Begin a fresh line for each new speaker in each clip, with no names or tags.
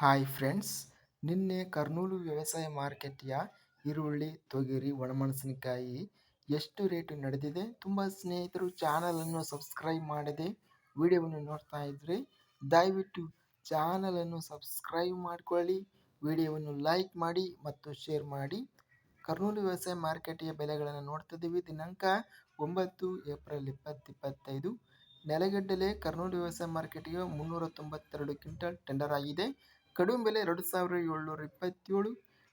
Hi friends ನಿನ್ನೆ ಕರ್ನೂಲು ವ್ಯವಸಾಯ ಮಾರ್ಕೆಟ್ಯ ಈರುಳ್ಳಿ, ತೊಗರಿ, ಒಣಮೆಣಸಿನಕಾಯಿ ಎಷ್ಟು ರೇಟು ನಡೆದಿದೆ? ತುಂಬ ಸ್ನೇಹಿತರು ಚಾನಲನ್ನು ಸಬ್ಸ್ಕ್ರೈಬ್ ಮಾಡದೆ ವಿಡಿಯೋವನ್ನು ನೋಡ್ತಾ ಇದ್ದರೆ ದಯವಿಟ್ಟು ಚಾನಲನ್ನು ಸಬ್ಸ್ಕ್ರೈಬ್ ಮಾಡಿಕೊಳ್ಳಿ, ವಿಡಿಯೋವನ್ನು ಲೈಕ್ ಮಾಡಿ ಮತ್ತು ಶೇರ್ ಮಾಡಿ. ಕರ್ನೂಲು ವ್ಯವಸಾಯ ಮಾರ್ಕೆಟಿಯ ಬೆಲೆಗಳನ್ನು ನೋಡ್ತಿದ್ದೀವಿ ದಿನಾಂಕ ಒಂಬತ್ತು ಏಪ್ರಿಲ್ ಇಪ್ಪತ್ತಿಪ್ಪತ್ತೈದು ನೆಲಗಡ್ಡಲೆ ಕರ್ನೂಲು ವ್ಯವಸಾಯ ಮಾರ್ಕೆಟಿಗೆ ಮುನ್ನೂರ ತೊಂಬತ್ತೆರಡು ಕ್ವಿಂಟಲ್ ಟೆಂಡರ್ ಆಗಿದೆ. ಕಡಿಮೆ ಬೆಲೆ ಎರಡು ಸಾವಿರ ಏಳ್ನೂರ ಇಪ್ಪತ್ತೇಳು,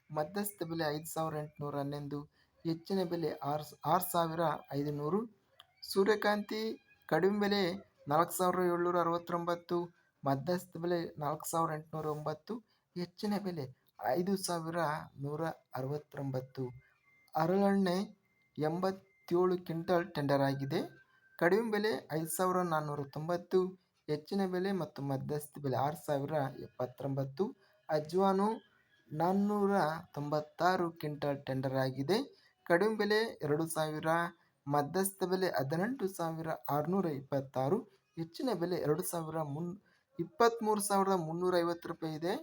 ಮಧ್ಯಸ್ಥ ಬೆಲೆ ಐದು ಸಾವಿರ ಎಂಟುನೂರ ಹನ್ನೊಂದು, ಹೆಚ್ಚಿನ ಬೆಲೆ ಆರು ಆರು ಸಾವಿರ ಐದುನೂರು. ಸೂರ್ಯಕಾಂತಿ ಕಡಿಮೆ ಬೆಲೆ ನಾಲ್ಕು ಸಾವಿರ ಏಳ್ನೂರ ಅರವತ್ತೊಂಬತ್ತು, ಮಧ್ಯಸ್ಥ ಬೆಲೆ ನಾಲ್ಕು ಸಾವಿರ ಎಂಟುನೂರ ಒಂಬತ್ತು, ಹೆಚ್ಚಿನ ಬೆಲೆ ಐದು ಸಾವಿರ ನೂರ ಅರವತ್ತೊಂಬತ್ತು. ಅರಳೆಣ್ಣೆ ಎಂಬತ್ತೇಳು ಕ್ವಿಂಟಲ್ ಟೆಂಡರ್ ಆಗಿದೆ. ಕಡಿಮೆ ಬೆಲೆ ಐದು ಸಾವಿರ ನಾನ್ನೂರ ತೊಂಬತ್ತು ಹೆಚ್ಚಿನ ಬೆಲೆ ಮತ್ತು ಮಧ್ಯಸ್ಥ ಬೆಲೆ. ಆರು ಸಾವಿರ ಎಪ್ಪತ್ತೊಂಬತ್ತು ಅಜ್ವಾನು ನಾನ್ನೂರ ತೊಂಬತ್ತಾರು ಕ್ವಿಂಟಲ್ ಟೆಂಡರ್ ಆಗಿದೆ. ಕಡಿಮೆ ಬೆಲೆ ಎರಡು ಸಾವಿರ, ಮಧ್ಯಸ್ಥ ಬೆಲೆ ಹದಿನೆಂಟು ಸಾವಿರ ಆರುನೂರ ಇಪ್ಪತ್ತಾರು, ಹೆಚ್ಚಿನ ಬೆಲೆ ಎರಡು ಸಾವಿರ ಮುನ್ ಇಪ್ಪತ್ತ್ಮೂರು ಸಾವಿರದ ಮುನ್ನೂರ ಐವತ್ತು ರೂಪಾಯಿ ಇದೆ.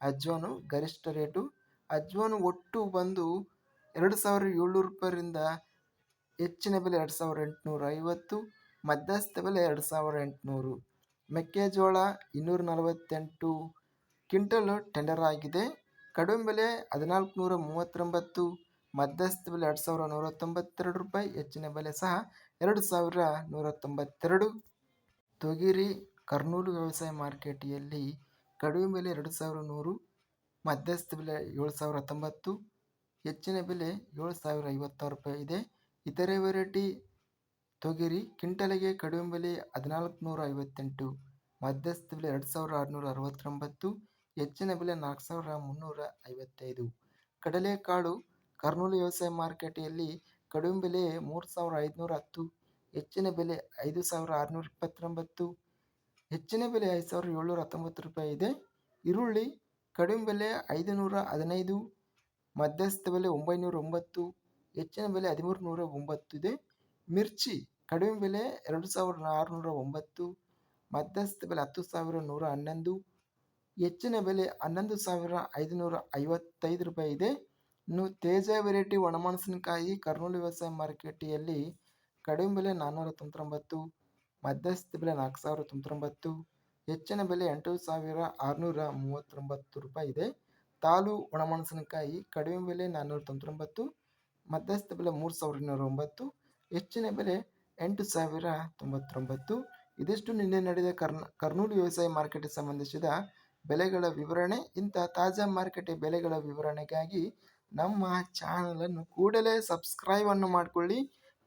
ಅಜ್ವಾನು ಗರಿಷ್ಠ ರೇಟು, ಅಜ್ವಾನು ಒಟ್ಟು ಬಂದು ಎರಡು ಸಾವಿರ ಏಳ್ನೂರು ರೂಪಾಯಿಂದ ಹೆಚ್ಚಿನ ಬೆಲೆ ಎರಡು ಸಾವಿರ ಎಂಟುನೂರ ಐವತ್ತು, ಮಧ್ಯಸ್ಥ ಬೆಲೆ ಎರಡು ಸಾವಿರ ಎಂಟುನೂರು. ಮೆಕ್ಕೆಜೋಳ ಇನ್ನೂರ ನಲವತ್ತೆಂಟು ಕ್ವಿಂಟಲ್ ಟೆಂಡರ್ ಆಗಿದೆ ಕಡಿಮೆ ಬೆಲೆ ಹದಿನಾಲ್ಕು ನೂರ ಮೂವತ್ತೊಂಬತ್ತು ಮಧ್ಯಸ್ಥ ಬೆಲೆ ಎರಡು ಸಾವಿರ ನೂರ ತೊಂಬತ್ತೆರಡು ರೂಪಾಯಿ, ಹೆಚ್ಚಿನ ಬೆಲೆ ಸಹ ಎರಡು ಸಾವಿರ ನೂರ ತೊಂಬತ್ತೆರಡು ತೊಗಿರಿ ಕರ್ನೂಲು ವ್ಯವಸಾಯ ಮಾರ್ಕೆಟಿಯಲ್ಲಿ ಕಡಿಮೆ ಬೆಲೆ ಎರಡು ಸಾವಿರ ನೂರು ಮಧ್ಯಸ್ಥ ಬೆಲೆ ಏಳು ಸಾವಿರ ತೊಂಬತ್ತು ಹೆಚ್ಚಿನ ಬೆಲೆ ಏಳು ಸಾವಿರ ಐವತ್ತಾರು ರೂಪಾಯಿ ಇದೆ. ಇತರೆ ವೆರೈಟಿ ತೊಗರಿ ಕ್ವಿಂಟಲಿಗೆ ಕಡಿಮೆ ಬೆಲೆ ಹದಿನಾಲ್ಕು ನೂರ ಐವತ್ತೆಂಟು ಮಧ್ಯಸ್ಥ ಬೆಲೆ ಎರಡು ಸಾವಿರ ಆರುನೂರ ಅರವತ್ತೊಂಬತ್ತು ಹೆಚ್ಚಿನ ಬೆಲೆ ನಾಲ್ಕು ಸಾವಿರ ಮುನ್ನೂರ ಐವತ್ತೈದು ಕಡಲೆಕಾಳು ಕರ್ನೂಲು ವ್ಯವಸಾಯ ಮಾರುಕಟ್ಟೆಯಲ್ಲಿ ಕಡಿಮೆ ಬೆಲೆ ಮೂರು ಸಾವಿರ ಐದುನೂರ ಹತ್ತು ಹೆಚ್ಚಿನ ಬೆಲೆ ಐದು ಸಾವಿರ ಆರುನೂರ ಇಪ್ಪತ್ತೊಂಬತ್ತು ಹೆಚ್ಚಿನ ಬೆಲೆ ಐದು ಸಾವಿರ ಏಳ್ನೂರ ಹತ್ತೊಂಬತ್ತು ರೂಪಾಯಿ ಇದೆ. ಈರುಳ್ಳಿ ಕಡಿಮೆ ಬೆಲೆ ಐದು ನೂರ ಹದಿನೈದು ಮಧ್ಯಸ್ಥ ಬೆಲೆ ಒಂಬೈನೂರ ಒಂಬತ್ತು ಹೆಚ್ಚಿನ ಬೆಲೆ ಹದಿಮೂರು ನೂರ ಒಂಬತ್ತು ಇದೆ. ಮಿರ್ಚಿ ಕಡಿಮೆ ಬೆಲೆ ಎರಡು ಸಾವಿರದ ಆರುನೂರ ಒಂಬತ್ತು, ಮಧ್ಯಸ್ಥ ಬೆಲೆ ಹತ್ತು ಸಾವಿರ ನೂರ ಹನ್ನೊಂದು, ಹೆಚ್ಚಿನ ಬೆಲೆ ಹನ್ನೊಂದು ಸಾವಿರ ಐದುನೂರ ಐವತ್ತೈದು ರೂಪಾಯಿ ಇದೆ. ಇನ್ನು ತೇಜ ವೆರೈಟಿ ಒಣಮೆಣಸಿನಕಾಯಿ ಕರ್ನೂಲು ವ್ಯವಸಾಯ ಮಾರ್ಕೆಟಿಯಲ್ಲಿ ಕಡಿಮೆ ಬೆಲೆ ನಾನ್ನೂರ ತೊಂಬತ್ತೊಂಬತ್ತು, ಮಧ್ಯಸ್ಥ ಬೆಲೆ ನಾಲ್ಕು ಸಾವಿರ ತೊಂಬತ್ತೊಂಬತ್ತು, ಹೆಚ್ಚಿನ ಬೆಲೆ ಎಂಟು ಸಾವಿರ ಆರುನೂರ ಮೂವತ್ತೊಂಬತ್ತು ರೂಪಾಯಿ ಇದೆ. ತಾಲು ಒಣಮೆಣಸಿನಕಾಯಿ ಕಡಿಮೆ ಬೆಲೆ ನಾನ್ನೂರ ತೊಂಬತ್ತೊಂಬತ್ತು, ಮಧ್ಯಸ್ಥ ಬೆಲೆ ಮೂರು ಸಾವಿರದ ಇನ್ನೂರ ಒಂಬತ್ತು ಹೆಚ್ಚಿನ ಬೆಲೆ ಎಂಟು ಸಾವಿರ ತೊಂಬತ್ತೊಂಬತ್ತು. ಇದಿಷ್ಟು ನಿನ್ನೆ ನಡೆದ ಕರ್ನ, ಕರ್ನೂಲು ವ್ಯವಸಾಯ ಮಾರುಕಟ್ಟೆ ಸಂಬಂಧಿಸಿದ ಬೆಲೆಗಳ ವಿವರಣೆ, ಇಂಥ ತಾಜಾ ಮಾರುಕಟ್ಟೆ ಬೆಲೆಗಳ ವಿವರಣೆಗಾಗಿ ನಮ್ಮ ಚಾನಲನ್ನು ಕೂಡಲೇ ಸಬ್ಸ್ಕ್ರೈಬನ್ನು ಮಾಡಿಕೊಳ್ಳಿ.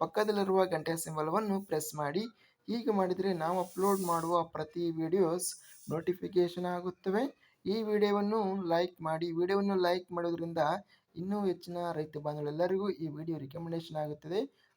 ಪಕ್ಕದಲ್ಲಿರುವ ಗಂಟೆ ಸಿಂಬಲವನ್ನು ಪ್ರೆಸ್ ಮಾಡಿ. ಹೀಗೆ ಮಾಡಿದರೆ ನಾವು ಅಪ್ಲೋಡ್ ಮಾಡುವ ಪ್ರತಿ ವಿಡಿಯೋಸ್ ನೋಟಿಫಿಕೇಷನ್ ಆಗುತ್ತವೆ. ಈ ವಿಡಿಯೋವನ್ನು ಲೈಕ್ ಮಾಡಿ. ವಿಡಿಯೋವನ್ನು ಲೈಕ್ ಮಾಡೋದ್ರಿಂದ ಇನ್ನೂ ಹೆಚ್ಚಿನ ರೈತ ಬಾಂಧವರೆಲ್ಲರಿಗೂ ಈ ವಿಡಿಯೋ ರಿಕಮೆಂಡೇಷನ್ ಆಗುತ್ತದೆ.